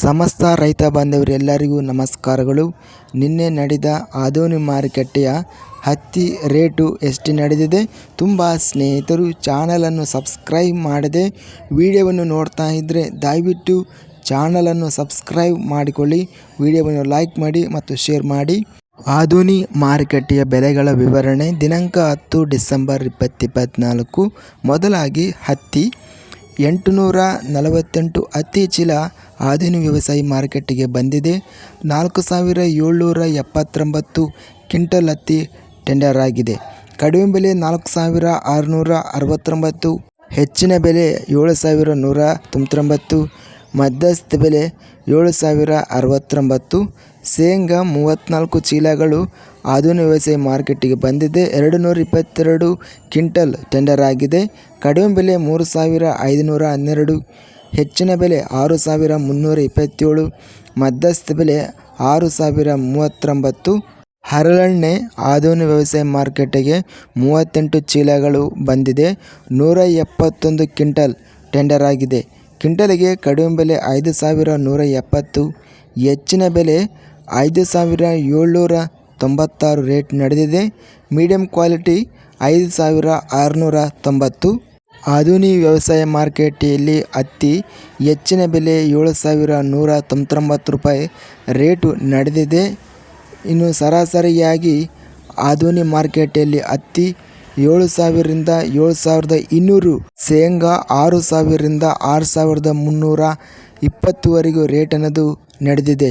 ಸಮಸ್ತ ರೈತ ಬಾಂಧವರೆಲ್ಲರಿಗೂ ನಮಸ್ಕಾರಗಳು. ನಿನ್ನೆ ನಡೆದ ಆದೋನಿ ಮಾರುಕಟ್ಟೆಯ ಹತ್ತಿ ರೇಟು ಎಷ್ಟು ನಡೆದಿದೆ? ತುಂಬ ಸ್ನೇಹಿತರು ಚಾನಲನ್ನು ಸಬ್ಸ್ಕ್ರೈಬ್ ಮಾಡದೆ ವಿಡಿಯೋವನ್ನು ನೋಡ್ತಾ ಇದ್ದರೆ ದಯವಿಟ್ಟು ಚಾನಲನ್ನು ಸಬ್ಸ್ಕ್ರೈಬ್ ಮಾಡಿಕೊಳ್ಳಿ. ವಿಡಿಯೋವನ್ನು ಲೈಕ್ ಮಾಡಿ ಮತ್ತು ಶೇರ್ ಮಾಡಿ. ಆಧುನಿ ಮಾರುಕಟ್ಟೆಯ ಬೆಲೆಗಳ ವಿವರಣೆ ದಿನಾಂಕ ಹತ್ತು ಡಿಸೆಂಬರ್ ಇಪ್ಪತ್ತಿಪ್ಪತ್ತ್ನಾಲ್ಕು ಮೊದಲಾಗಿ ಹತ್ತಿ ಎಂಟುನೂರ ನಲವತ್ತೆಂಟು ಅತಿ ಚೀಲ ಆಧುನಿಕ ವ್ಯವಸಾಯಿ ಮಾರುಕಟ್ಟೆಗೆ ಬಂದಿದೆ. ನಾಲ್ಕು ಸಾವಿರ ಏಳ್ನೂರ ಎಪ್ಪತ್ತೊಂಬತ್ತು ಕ್ವಿಂಟಲ್ ಹತ್ತಿ ಟೆಂಡರ್ ಆಗಿದೆ. ಕಡಿಮೆ ಬೆಲೆ ನಾಲ್ಕು ಸಾವಿರ ಆರುನೂರ ಅರವತ್ತೊಂಬತ್ತು, ಹೆಚ್ಚಿನ ಬೆಲೆ ಏಳು ಸಾವಿರ ನೂರ ತೊಂಬತ್ತೊಂಬತ್ತು ಮಧ್ಯಸ್ಥ ಬೆಲೆ ಏಳು ಸಾವಿರ ಅರವತ್ತೊಂಬತ್ತು. ಶೇಂಗಾ ಮೂವತ್ತ್ನಾಲ್ಕು ಚೀಲಗಳು ಆಧುನಿಕ ವ್ಯವಸಾಯ ಮಾರ್ಕೆಟಿಗೆ ಬಂದಿದೆ. ಎರಡು ನೂರ ಇಪ್ಪತ್ತೆರಡು ಕ್ವಿಂಟಲ್ ಟೆಂಡರ್ ಆಗಿದೆ ಕಡಿಮೆ ಬೆಲೆ ಮೂರು ಸಾವಿರ ಐದುನೂರ ಹನ್ನೆರಡು. ಹೆಚ್ಚಿನ ಬೆಲೆ ಆರು ಸಾವಿರ ಮುನ್ನೂರ ಇಪ್ಪತ್ತೇಳು. ಮಧ್ಯಸ್ಥ ಬೆಲೆ ಆರು ಸಾವಿರ ಮೂವತ್ತೊಂಬತ್ತು. ಹರಳೆಣ್ಣೆ ಆಧುನಿಕ ವ್ಯವಸಾಯ ಮಾರ್ಕೆಟಿಗೆ ಮೂವತ್ತೆಂಟು ಚೀಲಗಳು ಬಂದಿದೆ. ನೂರ ಎಪ್ಪತ್ತೊಂದು ಕ್ವಿಂಟಲ್ ಟೆಂಡರ್ ಆಗಿದೆ ಕ್ವಿಂಟಲಿಗೆ ಕಡಿಮೆ ಬೆಲೆ ಐದು ಸಾವಿರ ನೂರ ಎಪ್ಪತ್ತು, ಹೆಚ್ಚಿನ ಬೆಲೆ ಐದು ಸಾವಿರ ಏಳ್ನೂರ ತೊಂಬತ್ತಾರು ರೇಟ್ ನಡೆದಿದೆ. ಮೀಡಿಯಂ ಕ್ವಾಲಿಟಿ ಐದು ಸಾವಿರ ಆರುನೂರ ತೊಂಬತ್ತು. ಆಧುನಿಕ ವ್ಯವಸಾಯ ಮಾರ್ಕೆಟೆಯಲ್ಲಿ ಹತ್ತಿ ಹೆಚ್ಚಿನ ಬೆಲೆ ಏಳು ಸಾವಿರ ನೂರ ತೊಂಬತ್ತೊಂಬತ್ತು ರೂಪಾಯಿ ರೇಟು ನಡೆದಿದೆ. ಇನ್ನು ಸರಾಸರಿಯಾಗಿ ಆಧುನಿಕ ಮಾರ್ಕೆಟಲ್ಲಿ ಹತ್ತಿ ಏಳು ಸಾವಿರದಿಂದ ಏಳು ಸಾವಿರದ ಇನ್ನೂರು, ಶೇಂಗಾ ಆರು ಸಾವಿರದಿಂದ ಆರು ಸಾವಿರದ ಮುನ್ನೂರ ಇಪ್ಪತ್ತುವರೆಗೂ ರೇಟ್ ಅನ್ನೋದು ನಡೆದಿದೆ.